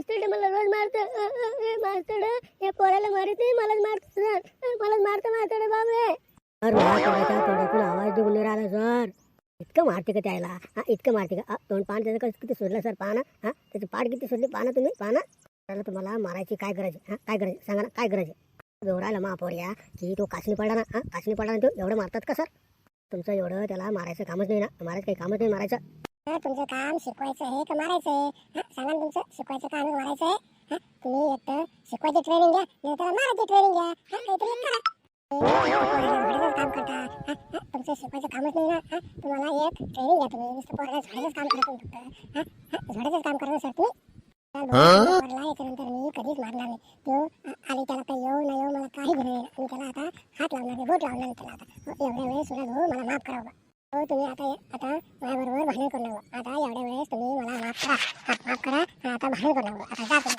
मास्तर मला रोज मारत मास्तर हे पोराला मारते नाही मलाच मारत सर. मलाच मारत मास्तर बाबे सर तोंडातून आवाज देऊन राहिला सर. इतकं मारते का त्याला? हा इतकं मारते का? तोंड पान त्याचं कसं किती सोडलं सर? पाना हा? त्याची पाठ किती सोडली पाना तुम्ही पाना त्याला तुम्हाला मारायची काय गरज हा काय गरज सांगा ना काय गरज आहे? जोरायला महापौर या की तो कासनी पडला ना हा? कासनी पडला ना तो एवढं मारतात का सर? तुमचं एवढं त्याला मारायचं कामच नाही ना? मारायचं काही कामच नाही मारायचं? तुमचं काम शिकवायचं आहे का मारायचं आहे? सांगा ना तुमचं शिकवायचं काम मारायचं आहे? हा? तुम्ही एक तर शिकवायची ट्रेनिंग घ्या नाही तर मारायची ट्रेनिंग घ्या. हा, काहीतरी एक करा. काम करता. हा, हा, तुमचं शिकवायचं कामच नाही ना. हा? तुम्हाला एक ट्रेनिंग घ्या तुम्ही. नुसतं पोराला झाडाचंच काम करत तुम्ही फक्त. हा? हा, झाडाचंच काम करत सर तुम्ही. त्या पोराला याच्यानंतर मी कधीच मारणार नाही. तो आ- आली त्याला काही येऊ न येऊ मला काही घेणं नाही. मी त्याला आता हात लावणार नाही बोट लावणार नाही त्याला आता. हो, एवढ्या वेळेस सुद्धा भाऊ मला माफ. हो तुम्ही आता आता माझ्याबरोबर भांडण करू नका. आता एवढ्या वेळेस तुम्ही मला माफ करा. हा, माफ करा आता भांडण करू नका. आता जा तुम्ही.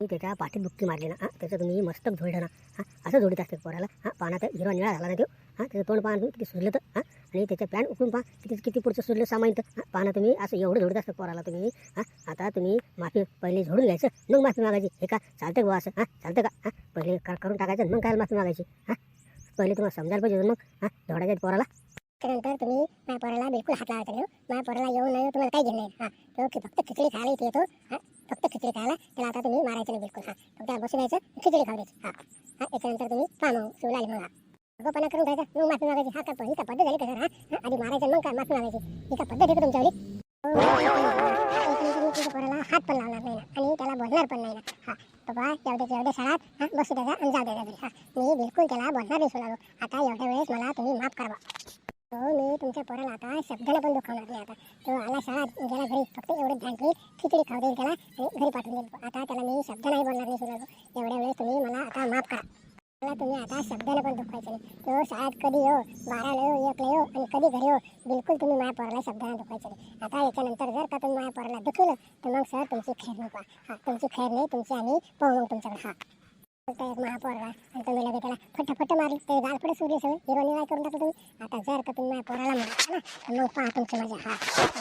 मी त्याच्या पाठीत बुक्की मारली ना हा? त्याचं तुम्ही मस्तक झोडलं ना हा असं झोडीत असते पोराला. हा पाना तर हिरवा निळा झाला ना तो. हा त्याचं तोंड पाहून किती सुरलं तर. हा आणि त्याच्या पॅन्ट उकळून पहा किती किती पुढचं सुरलं सामान तर हा पाना तुम्ही असं एवढं झोडीत असतं पोराला तुम्ही. हा आता तुम्ही माफी पहिले झोडून घ्यायचं मग माफी मागायची. हे का? चालतं का बुवा असं? हा चालतं का? हा पहिले कर- करून टाकायचं मग काय माफी मागायची? हा पहिले तुम्हाला समजायला पाहिजे होतं मग. हा झोडायच्या पोराला. त्यानंतर तुम्ही माझ्या पोराला बिलकुल हात लावायचा नाही हो. माझ्या पोराला येऊ नाही तुम्हाला काही घेणं नाही हा तो की फक्त खिचडी खायला इथे येतो हा फक्त खिचडी खायला त्याला आता तुम्ही मारायचं नाही बिलकुल हा फक्त बसून यायचं खिचडी खाऊ द्यायची हा हा याच्यानंतर तुम्ही पहा मग शिवला आली मग गोपना करून घ्यायचा मग माफी मागायची हा का ही का पद्धत झाली का सर हा आधी मारायचं मग काय माफी मागायची ही का पद्धत आहे तुमच्यावरी तुमच्या पोराला हात पण लावणार नाही ना आणि त्याला बोलणार पण नाही ना हा बाबा एवढ्या एवढ्या शाळात हा बसू द्यायचा आणि जाऊ द्यायचा हा मी बिलकुल त्याला बोलणार नाही सोडालो आता एवढ्या वेळेस मला तुम्ही माफ करावा हो मी तुमच्या पोराला आता शब्दाला पण दुखवणार नाही आता. तो आला शाळेत गेला घरी फक्त एवढं ध्यान ठेवी खिचडी खाऊ देईल त्याला आणि घरी पाठवून देईल आता त्याला मी शब्द नाही बोलणार नाही सोडालो एवढ्या वेळेस तुम्ही मला आता माफ करा. मला तुम्ही आता शब्दाने पण दुखवायचं नाही. तो शाळेत कधी येऊ बाराला येऊ एकला येऊ आणि कधी घरी येऊ बिलकुल तुम्ही माझ्या पोराला शब्दाने दुखवायचं नाही. आता याच्यानंतर जर का तुम्ही माझ्या पोराला दुखवलं तर मग सर तुमची खैर नको हा तुमची खैर नाही तुमची आम्ही पाहू मग तुमच्याकडे. हा. एक महापौर आणि तुम्ही लगेच त्याला फटाफट मारली ते गाल पुढे सुरले सगळं. हिरो काय करून टाकलं तुम्ही. आता जर का तुम्ही महापौराला पोराला ना मग पहा तुमची मजा हा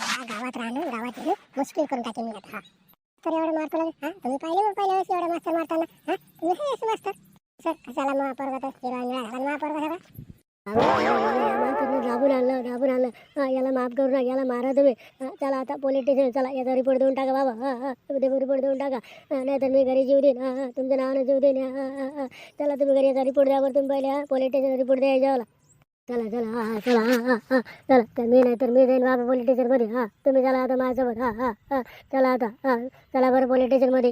हा गावात राहणं गावात येणं मुश्किल करून टाकेन मी आता हा. तर एवढं मारतो लागेल. हा तुम्ही पाहिले मग पहिल्या वेळेस एवढं मास्तर मारताना. हा तुम्ही हे असं मास्तर. सर कशाला महापौर जातं हिरो निवाय झाला. राबून दाबून आणलं दाबून आणलं हा याला माफ करू ना याला मारा तुम्ही. चला आता पोलीस स्टेशन चला. याचा रिपोर्ट देऊन टाका बाबा. हा हा रिपोर्ट देऊन टाका. नाहीतर मी घरी जीव देईन. हां हा नावानं जीव देईन. चला तुम्ही घरी याचा रिपोर्ट द्यावर तुम्ही पहिले. हा पोलीस स्टेशन रिपोर्ट द्यायच्या मला चला चला हा हा चला हा हा हा. चला तर मी नाही तर मी जाईन बाबा पोलीस स्टेशनमध्ये हा तुम्ही चला आता माझ्यासोबत. हा हा हा. चला आता हा चला बरं पोलीस स्टेशनमध्ये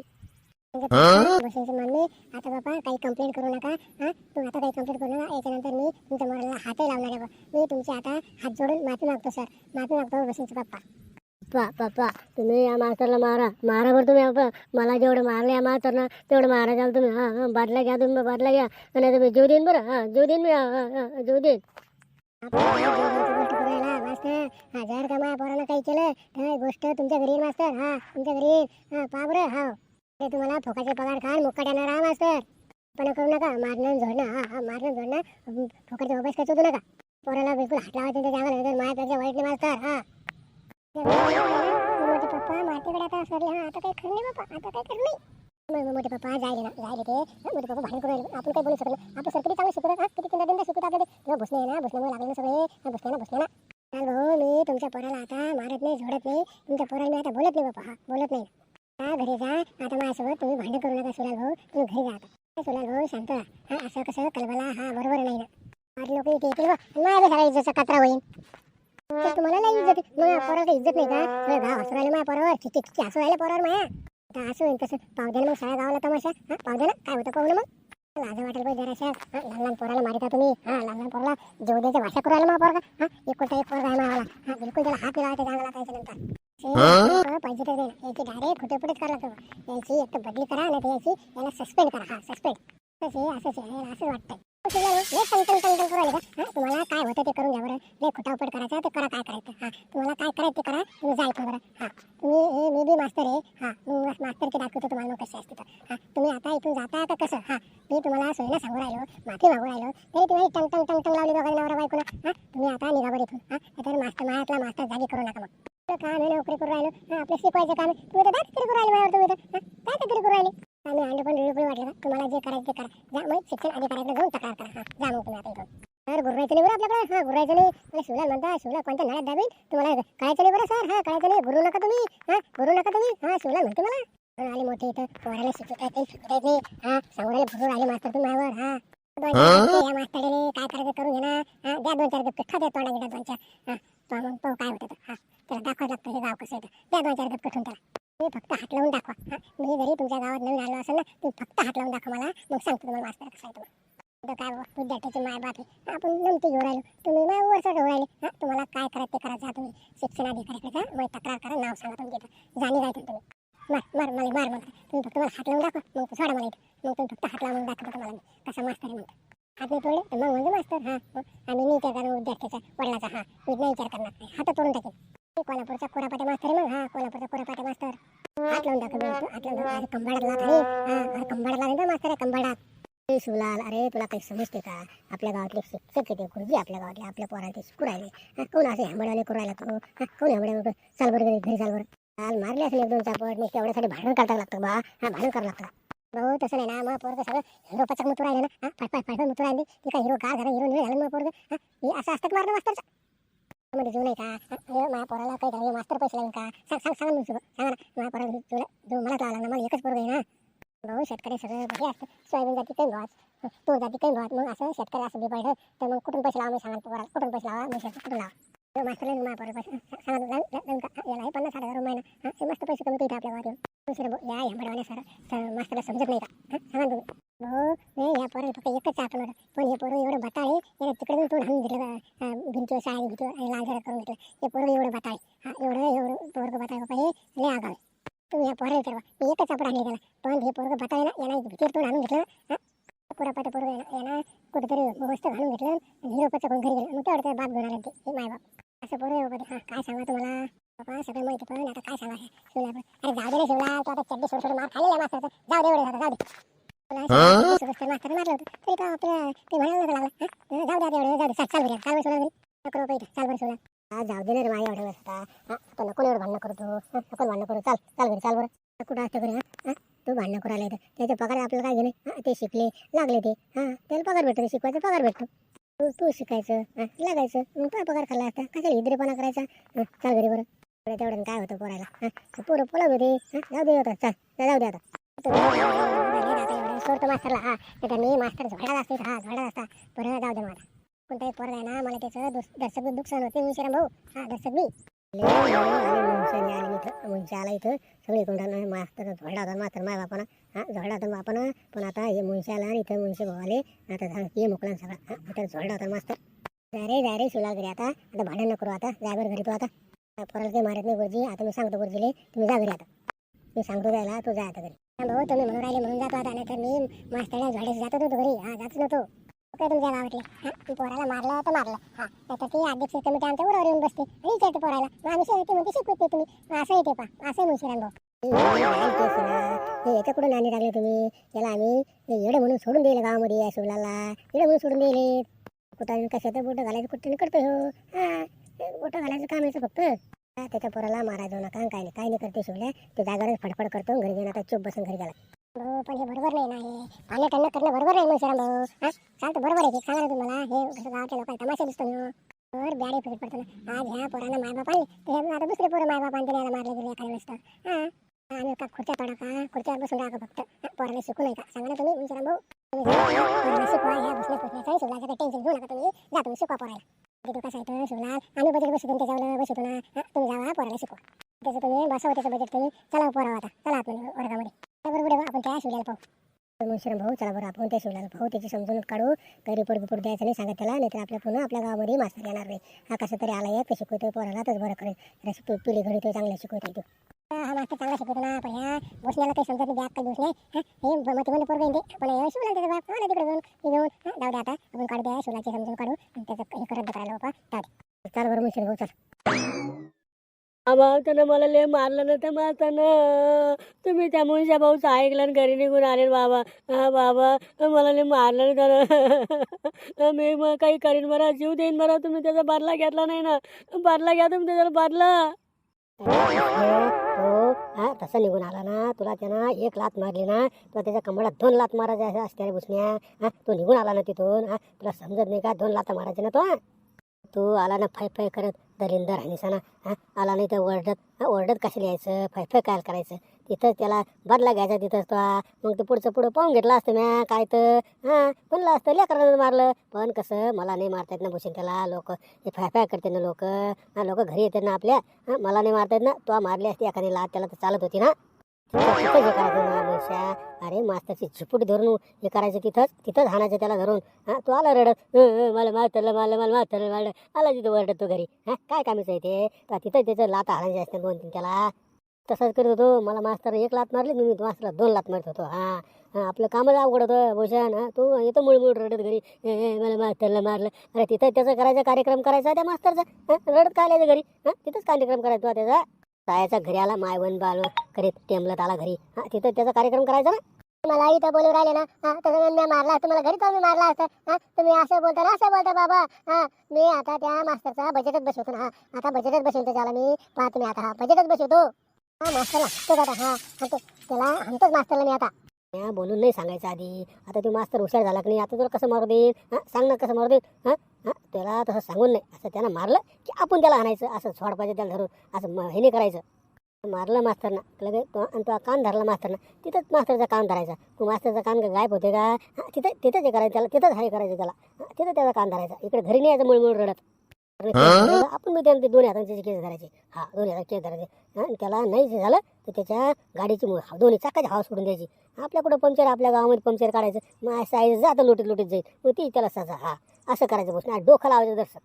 बसायचं म्हणणे आता बाबा काही कंप्लेंट करू नका हा? आता काही कंप्लेंट करू नका. याच्यानंतर मी तुमच्या मुलाला हातही लावणार आहे बा. मी तुमची आता हात जोडून माफी मागतो सर माफी मागतो पप्पा पा पप्पा तुम्ही या मास्तरला मारा. मारा बरं तुम्ही मला जेवढं मारलं या मास्तरनं तेवढं मारा चाल तुम्ही. हां हां. घ्या तुम्ही बाटला घ्या. आणि तुम्ही जीव देईन बरं. हां जीव देईन मी. हां हां हां. जीव देईन. आपण या जोडीची गोष्ट करू राहिला. मास्तर हा जर का माझ्या पोरानं काही केलं. ही गोष्ट तुमच्या घरी मास्तर? हा तुमच्या घरी हा पहा बरं हा ते तुम्हाला फोकाचे पगार खाल मुक्काट्यानं राहा मास्तर. पण करू नका मारणं झोडणं हा हा मारणं झोडणं अं, फोकाचे अभ्यास करतो चुकू नका. पोराला बिलकुल हात लावायचं त्याच्या अंगाला तर माझ्यापेक्षा वाईट नाही मास्तर हा. मोठे पप्पा माझ्याकडे आता सरले हा आता काही खरं नाही बाप्पा आता काही खरं नाही. मग मोठे पप्पा जायले ना जायले ते. हं, मोठे पप्पा भांडण करून राहिले. आपण काही बोलू शकत नाही. आपण सर किती चांगलं शिकवत हा किती किंवा दिंदा शिकवत आपल्याला. तेव्हा भुसणे आहे ना भुसण्यामुळे लागले ना सगळे. हा, बसणे ना भुसणे ना. चाल भाऊ मी तुमच्या पोराला आता मारत नाही झोडत नाही. तुमच्या पोराला मी आता बोलत नाही बाप्पा हा बोलत नाही. आता घरी जा. आता माझ्यासोबत हो, तुम्ही भांडण करू नका सुलाल भाऊ. तुम्ही घरी जा आता. सुलाल भाऊ शांत हा असं कसं कलबला हा बरोबर नाही ना. माझे लोक इथे येतील माझ्या सगळ्या इज्जतचा कचरा होईल. तर तुम्हाला नाही इज्जत मग पोराला इज्जत नाही का? सगळे गाव हसू राहिलं माझ्या पोरावर. किती किती हसू राहिलं पोरावर माया आता असं होईल तसं. पावद्याला मग सगळ्या गावाला तमाशा. हा पावद्याला काय होतं पाहू ना मग. लाज वाटेल पाहिजे जराशा. हा लहान लहान पोराला मारिता तुम्ही. हा लहान लहान पोराला जेवद्याच्या भाषा करू राहिला मग पोरगा. हा एकोटा एक पोरगा आहे मावाला हा बिलकुल त्याला हात लावायचा चांगला त्याच्या नंतर. पाहिजे तर याची डायरेक्ट लागतं याची एक तर बदली करा नाही याची याला सस्पेंड करा. हा सस्पेंड असंच आहे असंच आहे. वाटतंय. तुम्हाला काय होतं ते करून घ्या बरं. लय खोटावपट करायचा ते करा काय करायचं. हा तुम्हाला काय करायचं ते करा तुम्ही जायचं बरं. हा तुम्ही मी बी मास्तर आहे. हा मग मास्तर दाखवतो तुम्हाला मग कसे असते तर. हा तुम्ही आता इथून जाता का कसं? हा मी तुम्हाला सोयीला सांगू राहिलो माफी मागू राहिलो तरी तुम्ही टंग टंग टंग टंग लावली बघा नवरा बायकोला. हा तुम्ही आता निघा बरं इथून. हा तर मास्तर माझ्यातला मास्तर जागी करू नका मग. काम आहे नोकरी करू राहिलो. हा, आपलं शिकवायचं काम तुम्ही तर काय तरी करू राहिले माझ्यावर तुम्ही तर काय तरी करू राहिले. आम्ही अंड पण रुपये वाटलं. तुम्हाला जे करायचं ते करा. जा मग शिक्षण अधिकाऱ्याकडे जाऊन तक्रार करा. हा जा मग तुम्ही आता इथून. सर गुर्रायचं नाही बरं आपल्याकडे. हा गुर्रायचं नाही. मला शिवला म्हणता शिवला कोणत्या नळ्यात दाबीन? तुम्हाला कळायचं नाही बरं सर. हा कळायचं नाही. गुरु नका तुम्ही. हा गुरु नका तुम्ही. हा शिवला म्हणते मला. आले मोठे इथं. पोराला शिकवत नाही हा सांगू राहिले भरून आले मास्तर तुम्ही माझ्यावर हा. मास्तराने काय करायचं करून घे ना हा द्या दोन चार रुपये खा द्या तोंडा गेला दोन चार. हा मग पाहू काय होतं. हा. त्याला दाखवायला लागतं हे गाव कसं येतं द्या दोन चार रुपये कुठून त्याला तुम्ही फक्त हात लावून दाखवा. हा मी जरी तुमच्या गावात नवीन आलो असेल ना तुम्ही फक्त हात लावून दाखवा मला. मग सांगतो तुम्हाला मास्तर कसं आहे तुम्हाला. काय बुवा, विद्यार्थ्याचे माय बाप आहे. आपण नमती घेऊन राहिलो. तुम्ही माय वरचा घेऊन राहिले. हा तुम्हाला काय करा ते करा जा तुम्ही. शिक्षण अधिकाऱ्याकडे जा. मग तक्रार करा नाव सांगा तुमच्या इथं जाणी जायचं तुम्ही. मार मार मला मार म्हणता तुम्ही फक्त मला हात लावून दाखवा. मग सोडा मला इथं. मग तुम्ही फक्त हात लावून दाखवा तुम्हाला मी कसा मास्तर आहे म्हणतो हात नाही तोडले तर मग म्हणजे मास्तर. हा मग. आम्ही नाही विचार करणार विद्यार्थ्याचा वडिलाचा हा मी नाही विचार करणार. हात तोडून टाकेल कोल्हापूरचा कोरापाटे मास्तर आहे मग. हा कोल्हापूरचा कोरापाटे मास्तर. हात लावून दाखव हात लावून दाखव. अरे कंबाडातला अरे हा अरे कंबाडातला नाही का मास्तर आहे कंबाडात. ए शिवलाल अरे तुला काही समजते का? आपल्या गावातले शिक्षक येते गुरुजी आपल्या गावातले आपल्या पोरांचे शिकू राहिले. हा, कोण असे हंबडवाले करू राहिला तू? हा, कोण हंबड्या चाल बरं घरी घरी चाल बरं. काल मारले असेल एक दोन चापट मग एवढ्यासाठी भांडण काढावं लागतं बा. हा भांडण करावं लागतं. भाऊ तसं नाही ना. मग पोरग सगळं हिरो पचक मुतू राहिले ना. हा पाच पाच पाच मुतू राहिले. ती काय हिरो का झालं हिरो निळ झालं मग पोरग हा हे असं असतं मारणं मास्तरचं? मध्ये जीव नाही का? माझ्या पोराला काही झालं मास्तर पैसे लागेल का? सांग सांग सांगा मी सांगा ना माझ्या पोराला तुला जो मला लावला ना मला एकच पोरग आहे ना. भाऊ शेतकरी सगळं हे असतं. सोयाबीन जाती काही भावात. तूर जाती काही भावात. मग असं शेतकरी असं बिपायचं तर मग कुठून पैसे लावा? मी सांगा पोराला. कुठून पैसे लावा? मी शेतकरी कुठून लावा? तो माझ्या पोराला पैसे. सांगा तू, जाऊन- जाऊन याला पन्नास हजार रुपये ना मस्त पैसे कमी इथं आपल्या गावात या सर. मास्तरला समजत नाही का? सांगा तुम्ही. भाऊ नाही या पोराला फक्त एकच आठवण होतं पण हे पोरं एवढं बताळे याला तिकडे जाऊन तोंड हाणून घेतलं भिंतीवर शाळेत भिंतीवर आणि लाल जरा करून घेतलं. हे पोरं एवढं बताळे हा एवढं एवढं पोरगं बताळे बाबा हे लय आगाव आहे. तुम्ही या पोराला विचारवा. मी एकच चापड आणली त्याला. पण हे पोरगं बताळे ना याला भिंतीवर तोंड हाणून घेतलं ना, हा. पुरापाट पोरग याला कुठेतरी वस्तू घालून घेतलं आणि हिरोपचं कोण घरी गेलं. मग तेवढं त्याचा बाप घेऊन आले ते हे माय बाप असं पोरं आहे बाबा ते. हा काय सांगा तुम्हाला? बाबा सगळं माहिती पण आता काय सांगा शिवला पण. अरे जाऊ दे रे शिवला तू आता चड्डी सोड सोड मार खाल्लेला मास्तर जाऊ दे एवढे जाऊ दे. तुला सुरक्षित मास्तर मारलं होतं. तरी का आपल्या ते म्हणायला नका लागला? जाऊ दे आता एवढं जाऊ दे. चाल चाल बरं चाल बरं सोडा घरी. नको नको इथं. चाल बरं सोडा. हा जाऊ दे रे माझ्या एवढं आता आता नको एवढं भांडणं करतो हा नको भांडणं करू. चाल चाल घरी चाल बरं. कुठं असतं घरी हा? तू भांडणं करायला येतं त्याचे पगार आपल्याला काय घेणे? ते शिकले लागले ते. हा त्याला पगार भेटतो ते शिकवायचा पगार भेटतो. तू तू शिकायचं लागायचं. मग तुला पगार खाल्ला असता. कशाला हिद्रेपणा करायचा? चाल घरी बरं. तेवढ्यानं काय होतं पोरायला? हा ते पोरं होते. हा जाऊ दे आता. चाल जाऊ दे आता. सोडतो मास्तरला. हा नाही मी मास्तर झोडा असतो हा झोडा असता. बरं जाऊ दे मला कोणताही पोरग आहे ना मला त्याचं दर्शक दुःख सहन होते. विचारा भाऊ हा दर्शक मी. मुंशी आला इथं. सगळी कोणता मास्तर झोडा होता. मास्तर माय बापाना हा झोडा होता बापानं. पण आता हे मुंशी आला आणि इथं मुंशी भाऊ आले. आता सांग ये मोकला सगळा. हा इथं झोडा होता मास्तर. जा रे जा रे शिवला घरी आता. आता भांडण नको करू आता. जायबर घरी तू आता. पोराला काही मारत नाही गुरुजी. आता मी सांगतो गुरुजीले. तुम्ही जा घरी आता. मी सांगतो जायला. तू जा आता घरी. भाऊ तुम्ही म्हणून राहिले म्हणून जातो आता नाही तर मी मास्तरला झाडेस जातो नव्हतो घरी. हा जातच नव्हतो. काय तुमच्या गावातले हा पोराला मारलं तर मारलं. हा नाही तर ती अध्यक्ष कमिटी आमच्या बरोबर येऊन बसते. विचारते पोराला. मग आम्ही शेवटी म्हणते शिकवत नाही तुम्ही. असं येते पा असं आहे भाऊ. हे याच्याकडून नाणी लागले तुम्ही? याला आम्ही हे येडं म्हणून सोडून दिले गावामध्ये या शिवलाला. येडं म्हणून सोडून दिले. कुठं कशात बोटं घालायचं कुठं करतो हो. हा बोटं घालायचं काम यायचं फक्त. त्याच्या पोराला मारा मारायचो नका काय नाही काय नाही करते शिवल्या. ते जागावरच फडफड करतो घरी घेऊन आता चुप बसून घरी गेला. भाऊ पण हे बरोबर नाही ना हे पाणी टन्न करणं बरोबर नाही मुशिराम भाऊ. हा चालतं बरोबर आहे ते सांगा तुम्हाला हे कसं गावाच्या लोकांना तमाशा दिसतो ना. वर बॅडे फिरत पडतो ना. आज ह्या पोरांना मायबाप आले तर आता दुसरे पोरं मायबापाने त्याला मारले गेले एखाद्या वेळेस तर. हा आम्ही का खुर्च्या तोडा का? खुर्च्यावर बसून राहा फक्त. पोराला शिकू नाही का सांगा ना तुम्ही मुशिराम भाऊ. शिकवा ह्या बसल्या पुसण्याचं शिवलाचं टेन्शन घेऊ नका तुम्ही. जा तुम्ही शिकवा पोराला. कसं आहे तर आम्ही बजेट बसतो त्याच्यावर बसतो ना. हा, तुम्ही जावा पोराला शिकवा. त्याचं तुम्ही बसवा त्याचं बजेट तुम्ही. चला हो पोरावा आता. चला आपण वर्गामध्ये. बरोबर आपण त्या शिवल्याला पाहू. मुश्रम भाऊ चला बरं आपण त्या शिवल्याला पाहू. त्याची समजून काढू. काही रिपोर्ट बिपोर्ट द्यायचं नाही सांगत त्याला. नाहीतर आपल्या पुन्हा आपल्या गावामध्ये मास्तर येणार नाही. हा कसं तरी आला एक शिकवतोय पोराला तर बरं करेल. रेसिपी पिढी घडी तो चांगलं शिकवतोय तो. हा मास्तर चांगला शिकवतो ना पण ह्या काही समजत नाही हे. येते पण शिवला त्याचा बाप. मला तिकडे जाऊन घेऊन जाऊ दे आता. आपण काढू द्या समजून काढू. आणि त्याचं हे करत करायला बाबा चाल चाल बरं भाऊ त्यानं मला लय मारलं ना त्या मातानं. तुम्ही त्या मुलीच्या भाऊचं ऐकलं आणि घरी निघून आले बाबा. हा बाबा मला लय मारलं ना त्यानं. मी मग काही करीन बरं जीव देईन बरं. तुम्ही त्याचा बदला घेतला नाही ना. बदला घ्या तुम्ही त्याचा बदला. तो हा तसा निघून आला ना तुला त्यानं एक लात मारली ना तुला त्याच्या कमळात दोन लात मारायच्या असत्या रे हा तो निघून आला ना तिथून हा तुला समजत नाही का दोन लात मारायचे ना तो तू आला ना फाय फाय करत दलिंदर हनिसाना हा आला नाही तर ओरडत हा ओरडत कशाला यायचं फाय फाय काय करायचं? तिथंच त्याला बदला घ्यायचा तिथंच तो मग ते पुढचं पुढं पाहून घेतलं असतं म्या काय तर. हां म्हणलं असतं लेकरानं मारलं. पण कसं मला नाही मारता येत ना भूषण त्याला लोक. ते फाय करते ना लोक. हां लोक घरी येतात ना आपल्या. हां मला नाही मारता येत ना. तो मारली असते एखादी लात त्याला तर चालत होती ना. तिथं हे करायचं ना मनुष्या अरे मास्तरची झुपूट धरून हे करायचं तिथंच. तिथंच हाणायचं त्याला धरून. हां तो आला रडत. मला मारतलं मला मला मारतलं मारलं आला तिथं वरडत तो घरी. हा काय कामीचं आहे ते? तिथं त्याचं लात हाणायचे असते दोन तीन त्याला. तसाच करत होतो. मला मास्तर एक लात मारली मी मास्तरला दोन लात मारत होतो. हा आपलं कामच अवघड होतं. भूषण हा तू येतो मुळमुळ रडत घरी. मला मास्तरला मारलं. अरे तिथं त्याचा करायचा कार्यक्रम करायचा त्या मास्तरचा. रडत काय आल्याचं घरी? हा तिथंच कार्यक्रम करायचा त्याचा. जायचा घरी आला माय वन बाल करीत टेमलत आला घरी. हा तिथं त्याचा कार्यक्रम करायचा ना? मला इथं बोलू राहिले ना? हा तसं मी मारला. तुम्हाला घरी तर मी मारला असतं. हा तुम्ही असं बोलता ना असं बोलता बाबा. हा मी आता त्या मास्तरचा बजेटच बसवतो ना. आता बजेटच बसवतो त्याला मी. पाहतो मी आता हा बजेटच बसवतो. हा मास्तरला तो आता हा हाणतो त्याला हाणतोच मास्तरला मी आता. म्या बोलून नाही सांगायचं आधी. आता तू मास्तर हुशार झाला की नाही आता तुला कसं मारू देईल? हां सांग ना कसं मारू देईल? हां हां त्याला तसं सांगून नाही. असं त्यानं मारलं की आपण त्याला आणायचं. असं सोड पाहिजे त्याला धरून. असं म- हे नाही करायचं. मारलं मास्तरना. लगे तो आणि तो कान धरला मास्तरना. तिथंच मास्तरचा कान धरायचा. तू मास्तरचा कान का गायब होते का? हां तिथं तिथंच हे करायचं त्याला तिथंच हे करायचं त्याला. हां, तिथं त्याचा कान धरायचा. इकडे घरी नाही यायचं मुळमुळ रडत. आपण त्याला ते दोन्ही हातांचे केस धरायचे. हा दोन्ही हातात केस धरायचे. आणि त्याला नाही जे झालं तर त्याच्या गाडीची दोन्ही चाकाची हवा सोडून द्यायची. आपल्या कुठं पंक्चर आपल्या गावामध्ये पंक्चर काढायचं. मग असं आहे जातं लुटीत लुटीत जाईल. मग ती त्याला सजा. हा असं करायचं बस. नाही डोकं लावायचं दर्शक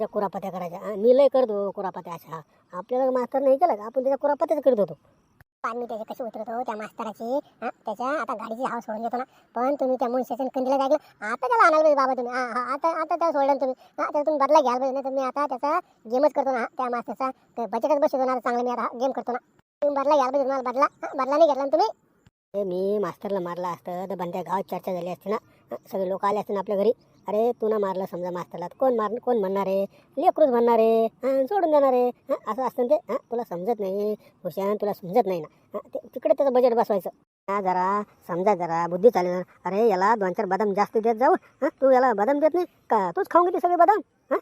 त्या कुरापत्या करायच्या. मी लय करतो कुरापत्या अशा. हा आपल्याला मास्तर नाही केलं आपण त्याच्या कुरापत्याच करत होतो. आणि मी त्याचे कसे उतरतो त्या मास्तराची हा त्याच्या आता गाडीची हाव सोडून देतो ना. पण तुम्ही त्या मुन्स्टेशन कंदीला जागलं आता त्याला आणायला पाहिजे बाबा तुम्ही. आता आता त्याला सोडलं तुम्ही. हा त्याला तुम्ही बदला घ्यायला पाहिजे ना तुम्ही आता त्याचा गेमच करतो ना त्या मास्तरचा. बचतच बसतो ना चांगला चांगलं मी आता गेम करतो ना. तुम्ही बदला घ्यायला पाहिजे तुम्हाला बदला बदला नाही घेतला ना तुम्ही. मी मास्तरला मारला असतं तर बंद्या गावात चर्चा झाली असती ना. सगळे लोक आले असते ना आपल्या घरी. अरे तू ना मारलं समजा मास्तरला कोण मार कोण म्हणणार आहे? लेकरूच म्हणणार आहे. हां सोडून देणार आहे. हां असं असतं ना ते? हां तुला समजत नाही. हुशान तुला समजत नाही ना. ते तिकडे त्याचं बजेट बसवायचं. हा जरा समजा जरा बुद्धी चालेल अरे याला दोन चार बदाम जास्त देत जाऊ. हां तू याला बदाम देत नाही? का? तूच खाऊन घेते सगळे बदाम? हां?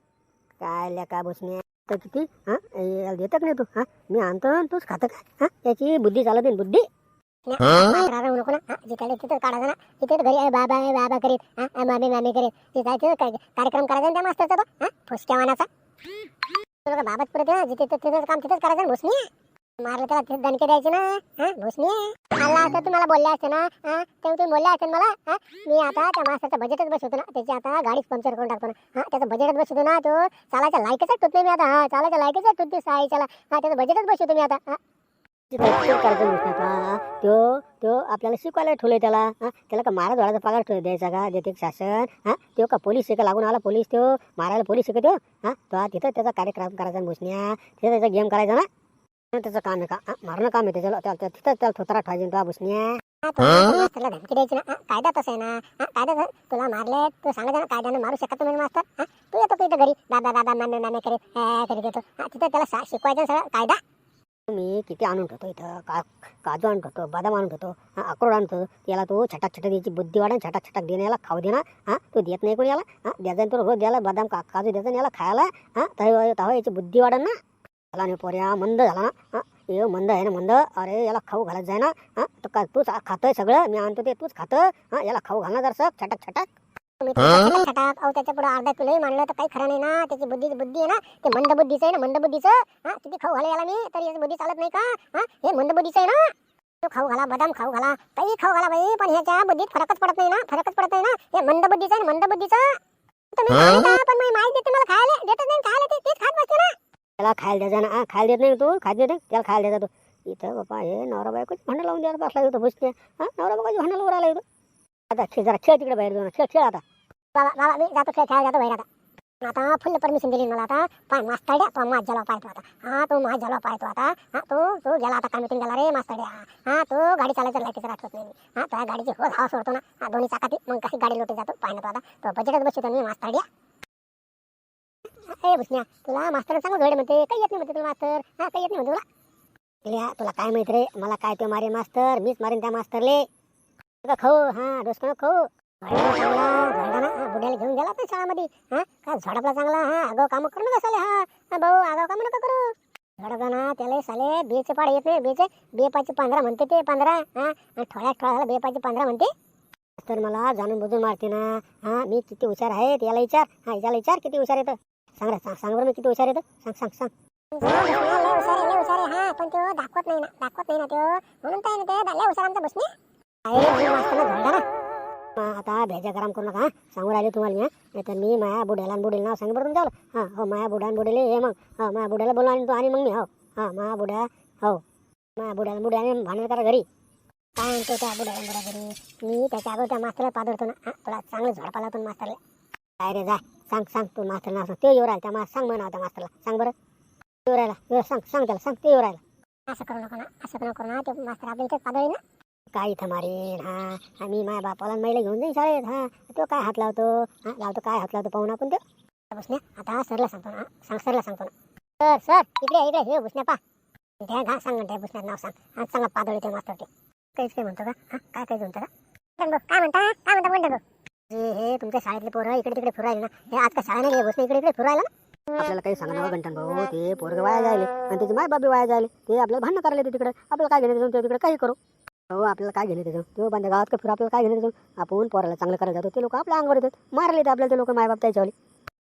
काय लेका बसणे तर किती? हां याला देतात नाही तू? हां मी आणतो आणि तूच खातं का? हां त्याची बुद्धी चालत नाही बुद्धी. राहू नको ना. जिकडे तिथं काढायचं ना तिथे घरी आहे बाबा आहे बाबा करीत. हा आ, मामी मामी करीत. ते जायचं काय कार्यक्रम करायचा ना त्या मास्तरचा तो. हा फुसक्या वानाचा तुला का बाबाच परत ना जिथे काम तिथंच करायचं भुसणी मारलं त्याला तिथे दणके द्यायचे ना. हा भुसणी आला असतं तुम्हाला बोलले असते ना. हा तेव्हा तुम्ही बोलले असते मला. हा मी आता त्या मास्तरचा बजेटच बसवतो ना. त्याची आता गाडीच पंक्चर करून टाकतो ना. हा त्याचं बजेटच बसवतो ना तो. चालायच्या लायकीचा टूत नाही मी आता. हा चालायच्या लायकीचा टूत साईच्याला हा त्याचं बजेटच बसवतो मी आता. हा. तिथं ते करायचं नुसतं का त्यो त्यो आपल्याला शिकवायला ठेवलंय त्याला त्याला का मारा धोळाचा पगार ठेव द्यायचा का देते शासन हा. त्यो का पोलीस शिका लागून आला पोलीस त्यो मारायला पोलीस शिकतो हा. तो तिथं त्याचा कार्यक्रम करायचा भुसण्या तिथं त्याचा गेम करायचा ना. त्याचं काम आहे का? मारणं काम आहे त्याच्याला त्या- त्या- तिथं त्याला थोतरा ठेवायचा तो भुसण्या हा, तो मास्तरला धमकी द्यायची ना. कायदा तसा आहे ना. कायदा तुला मारले तू सांगायचं ना कायद्यानं मारू शकत तुम्ही मास्तर. तू येतो इथं घरी? दादा दादा मामे मामे करीत हे करीत येतो. तिथं त्याला सा- शिकवायचं सगळं कायदा. मी किती आणून ठेवतो इथं. का काजू आणून ठेवतो बदाम आणून ठेवतो हा अक्रोड आणतो याला तो छटाक छटाक द्यायची बुद्धी वाढन छटाक छटाक देणं याला खाऊ देणार हा तो देत नाही कोणी याला हा द्यायचा तो रोज द्यायला बदाम का काजू द्यायचा याला खायला. हा तव्हा तेव्हा याची बुद्धी वाढन ना. झाला नाही पोऱ्या मंद झाला ना. हा ये मंद आहे ना मंद. अरे याला खाऊ घालत जाय ना. हा तर का तूच खातं सगळं. मी आणतो ते तूच खातं हा याला खाऊ घालणार सग छटाक छटाक. तुम्ही त्याला अहो त्याच्या पुढे अर्धा किलोही मानलं तर काही खरं नाही ना. त्याची बुद्धी बुद्धी आहे ना. ते मंद बुद्धीचं आहे ना मंद बुद्धीचं. हा किती खाऊ घाला याला मी. तर याची बुद्धी चालत नाही का? हा हे मंद बुद्धीचं आहे ना. तो खाऊ घाला बदाम खाऊ घाला. काही खाऊ घाला बाई पण ह्याच्या बुद्धीत फरकच पडत नाही ना. फरकच पडत नाही ना. हे मंद बुद्धीचं आहे मंद बुद्धीचं. तुम्ही पण मी माहिती देते मला खायला देतच नाही खायला ते तेच खात बसते ना. त्याला खायला द्यायचा ना. खायला देत नाही तू? खात देत नाही? त्याला खायला द्यायचा तू. इथं बापा हे नवरा बायकोची भांडण लावून द्यायला बसला होतं बसते. हा नवरा बायकोची भांडण वर आला आता खेळ जरा खेळ तिकडे बाहेर जाऊन खेळ खेळ आता. बाबा बाबा मी जातो खेळ खेळायला जातो बाहेर आता. आता फुल परमिशन दिली मला आता. पाय मास्तर तो माझ जलवा पाहतो आता. हा तो माझ जलवा पाहतो आता. हा तो तो गेला आता काय गेला रे मास्तर हा तो गाडी चालायचं लाईटीचं राहत नाही. हा त्या गाडीची हो हवा सोडतो ना. हा दोन्ही चाकाती मग कशी गाडी लोटी जातो पाहिजे आता. तो बजेटच बसतो मी मास्तर ए भुसण्या तुला मास्तर चांगलं धोडे म्हणते. काही येत नाही म्हणते तुला मास्तर हा काही येत नाही म्हणते तुला. तुला काय माहीत रे मला काय ते मारे मास्तर मीच मारेन त्या मास्तरले का खाऊ? हा डोसकं खाऊ. बुड्याला घेऊन गेला तर शाळामध्ये. हा काय झडपला चांगला? हा आगाव काम करू नका साले. हा भाऊ आगाव काम नका करू. झाडाचा ना त्याला साले बेचे पाड येत नाही बेचे बे पाचशे पंधरा म्हणते ते पंधरा हा आणि थोड्या थोड्या बे पाचशे पंधरा म्हणते. तर मला जाणून बुजून मारते ना. हा मी किती हुशार आहे याला विचार. हा याला विचार किती हुशार येतं सांग रे सांग सांग बरं मी किती हुशार येतं सांग सांग सांग. हुशार हा पण तो दाखवत नाही ना दाखवत नाही ना तो. म्हणून काय ना ते हुशार आमचा बसणे ना मग आता भेजा गरम करू नका सांगू राहिले तुम्हाला मी नाही तर मी माया बुड्याला आणि नाव सांग बरं तुमच्याला हा हो माया बुड्या आणि बुडेले हे मग. हा माया बुड्याला बोलवा आणि तो आणि मग मी हो. हा माया बुड्या हो. माया बुड्याला बुड्याने भांडण करा घरी. काय म्हणतो त्या बुड्याला बुड्या घरी? मी त्याच्या अगोदर त्या मास्तरला पादरतो ना हा, तुला चांगलं झडपा पण मास्तरला. काय रे जा सांग सांग तू मास्तर नाव सांग. ते येऊ राहिला त्या मा सांग म्हणा त्या मास्तरला. सांग बरं. येऊ राहिला येऊ सांग सांग त्याला सांग ते येऊ राहिला. असं करू नका ना असं करू नको ना ते मास्तर आपल्या पादळी ना. काय इथं मारेन हा आम्ही माझ्या बापाला महिला घेऊन जाईन शाळेत हा तो काय हात लावतो? हा लावतो काय हात लावतो? पाहून आपण तो. बसण्या आता सरला सांगतो ना सांग सरला सांगतो ना. सर सर इकडे इकडे हे बसण्या पा. ध्यान हा सांग म्हणते बसण्यात नाव सांग. हा सांगा पादळी ते मास्तर ते. काहीच काय म्हणतो का? हा काय काय म्हणतो का? काय म्हणता? काय म्हणता म्हणता जे हे तुमच्या शाळेतले पोरं इकडे तिकडे फिरायले ना. हे आज का शाळा नाही बसणे इकडे इकडे फिरायला ना. आपल्याला काही सांगा नका भाऊ ते पोरग वाया जायले. आणि त्याचे माय बाबी वाया जायले. ते आपल्याला भांडण करायला तिकडे. आपल्याला काय घेणे तिकडे काही करू. हो आपल्याला काय घेणे त्याचं तो बंद गावात का फिरू आपल्याला काय घेणे त्याचं आपण पोराला चांगलं करायला जातो. ते लोक आपल्या अंगावर येतात. मारले ते आपल्याला ते लोक मायबाप त्याच्यावाली.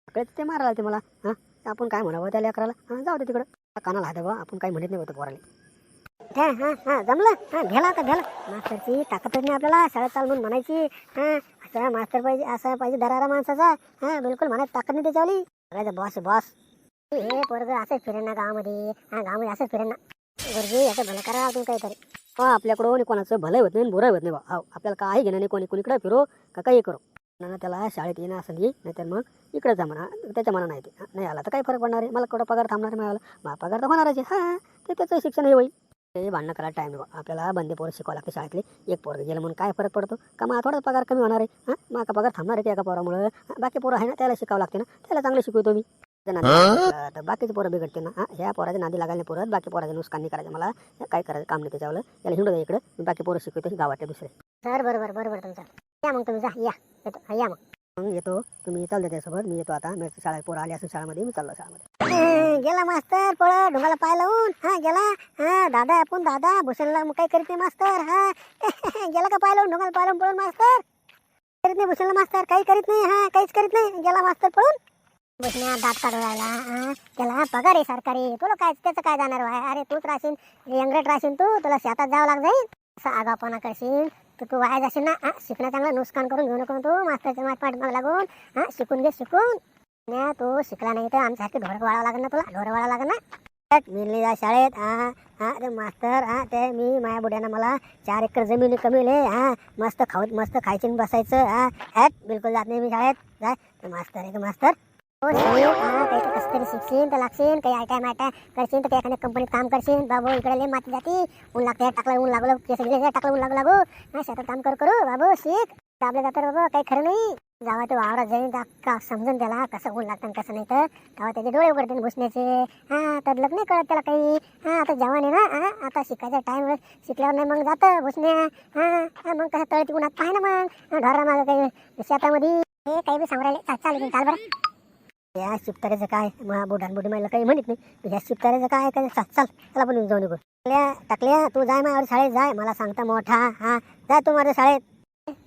आपल्याला ते मारायला ते मला. हां? आपण काय म्हणावं त्या लेकराला हां जाऊ दे तिकडं. कानाला हात आपण काही म्हणत नाही होतं पोराला. हा हां हां जमलं. हा भेला का भेला मास्तरची ताकदच नाही आपल्याला. शाळेत चाल म्हणून म्हणायची. हा असं मास्तर पाहिजे असं पाहिजे दरारा माणसाचा. हा बिलकुल म्हणायची ताकद नाही त्याच्यावली. सगळ्याचा बॉस बॉस हे पोरग असंच फिरेन ना गावामध्ये. हां गावामध्ये असंच फिरेन ना. गुरुजी याचं भलं करा तुम्ही काहीतरी. हा आपल्याकडं कोणाचं भलं होत नाही बुरं होत नाही बा. हो आपल्याला काही घेणं नाही कोणी कोणीकडे फिरो का काही करू. ना त्याला शाळेत येणं असं नाही नाहीतर मग इकडे जा म्हणा त्याच्या मना नाही ते. नाही आला तर काही फरक पडणार आहे? मला कुठं पगार थांबणार आहे मिळाला मला पगार तर होणारच आहे. हां ते त्याचं शिक्षण हे होईल ते भांडणं करायला टाईम नाही बा. आपल्याला बंदे पोरं शिकवावं लागते शाळेतले. एक पोरं गेलं म्हणून काय फरक पडतो? का मग थोडा पगार कमी होणार आहे? हां मग पगार थांबणार आहे एका पोरामुळं? बाकी पोरं आहे ना त्याला शिकावं लागते ना. त्याला चांगलं शिकवतो मी. तर बाकीचे पोरं बिघडते ना. हां ह्या पोराच्या नादी लागायला नाही पोरत. बाकी पोराच्या नुकसान नाही करायचं मला. काय करायचं? काम नाही त्याच्यावर. याला हिंडू इकडं. मी बाकी पोरं शिकवतो गावातले दुसरे. सर बरोबर बरोबर तुमचं. या मग तुम्ही जा. या. येतो. या मग. मग येतो. तुम्ही चालते त्यासोबत. मी येतो आता. मी शाळेत पोरं आली असून शाळेमध्ये. मी चाललो शाळेमध्ये. गेला मास्तर पळ. ढोंगाला पाय लावून. हा गेला. हा दादा आपण दादा. भूषणला मग काही करीत नाही मास्तर. हा. गेला का पाय लावून? ढोंगाला पाय लावून पळून मास्तर. करीत नाही भूषणला मास्तर. काही करीत नाही. हा काहीच करीत नाही. गेला मास्तर पळून. भूषण्या दात काढू राहिला त्याला पगार आहे सरकारी. तुला काय त्याचं काय जाणार आहे अरे तूच राहशील यंगरेट राहशील तू तुला शेतात जावं लाग जाईल असं आगापणा करशील तर तू वाया जाशील ना शिकणं चांगलं नुकसान करून घेऊ नको तू मास्तरच्या मात पाठीमाग लागून हा शिकून घे शिकून. नाही तू शिकला नाही तर आमच्यासारखी ढोर वाळावं लागेल ना तुला ढोर वाळावं लागेल ना? मिळली जा शाळेत हा हा ते मास्तर हा ते मी माझ्या बुड्यानं मला चार एकर जमीन कमीले हा मस्त खाऊ मस्त खायची बसायचं हा बिलकुल जात नाही मी शाळेत. जाय ते मास्तर आहे मास्तर? हो शाळेत हा काही कसं तरी शिकशील तर लागशील काही आयटाय मायटाय करशील तर त्या एखाद्या कंपनीत काम करशील बाबू इकडे लय माती जाती ऊन लागते टाकलं ऊन लागलं केस गेले टाकलं ऊन लागू लागू हा शेतात काम कर करू बाबू शिक दाबले जातं बाबा काही खरं नाही जावा ते वावरात जाईन का समजून त्याला कसं ऊन लागतं कसं नाही तर तेव्हा त्याचे डोळे उघडतील घुसण्याचे हा तर लग्न नाही कळत त्याला काही हा आता जवान आहे ना हा आता शिकायचा टाइम शिकल्यावर नाही मग जातं घुसण्या हा मग कसं तळती उन्हात पाहा ना मग ढोरा मागं काही शेतामध्ये हे काही बी सांगू चाल चाल चाल बरं या शिपताऱ्याचं काय? महा बुडान बुडी मला काही म्हणत नाही. ह्या शिपताऱ्याचं काय? काय? चाल चाल त्याला पण घेऊन जाऊ निघू टाकल्या टाकल्या तू जाय माझ्यावर शाळेत जाय. मला सांगता मोठा हा. जाय तू माझ्या शाळेत.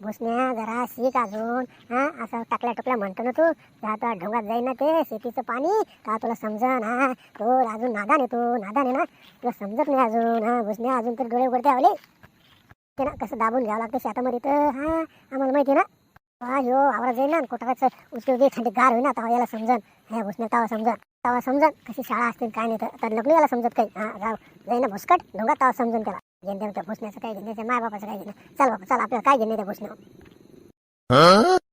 भुसण्या जरा शिक अजून हा. असं टाकल्या टुकल्या म्हणतो ना तू. आता ढोंगात जाई ना ते शेतीचं पाणी. का तुला समजा ना तो अजून नादान आहे तू नादान आहे ना? तुला समजत नाही अजून हा. भुसण्या अजून तर डोळे उघडते आवले. ते ना कसं दाबून घ्यावं लागतं शेतामध्ये तर हा. आम्हाला माहिती ना? हा आवाज आवरा ना कुठं उचलू दे थंडी गार होईना तेव्हा याला समजन. ह्या भुसण्या तेव्हा समजन. तेव्हा समजन कशी शाळा असतील काय नाही तर लग्न याला समजत काही. हा जाऊ. जाईना ना भुसकट. ढोंगा तेव्हा समजून त्याला. घेणे त्या भुसण्याचं काय घेणे माय बापाचं काय घेणे चल बाबा चल आपल्याला काय घेणे त्या भुसण्या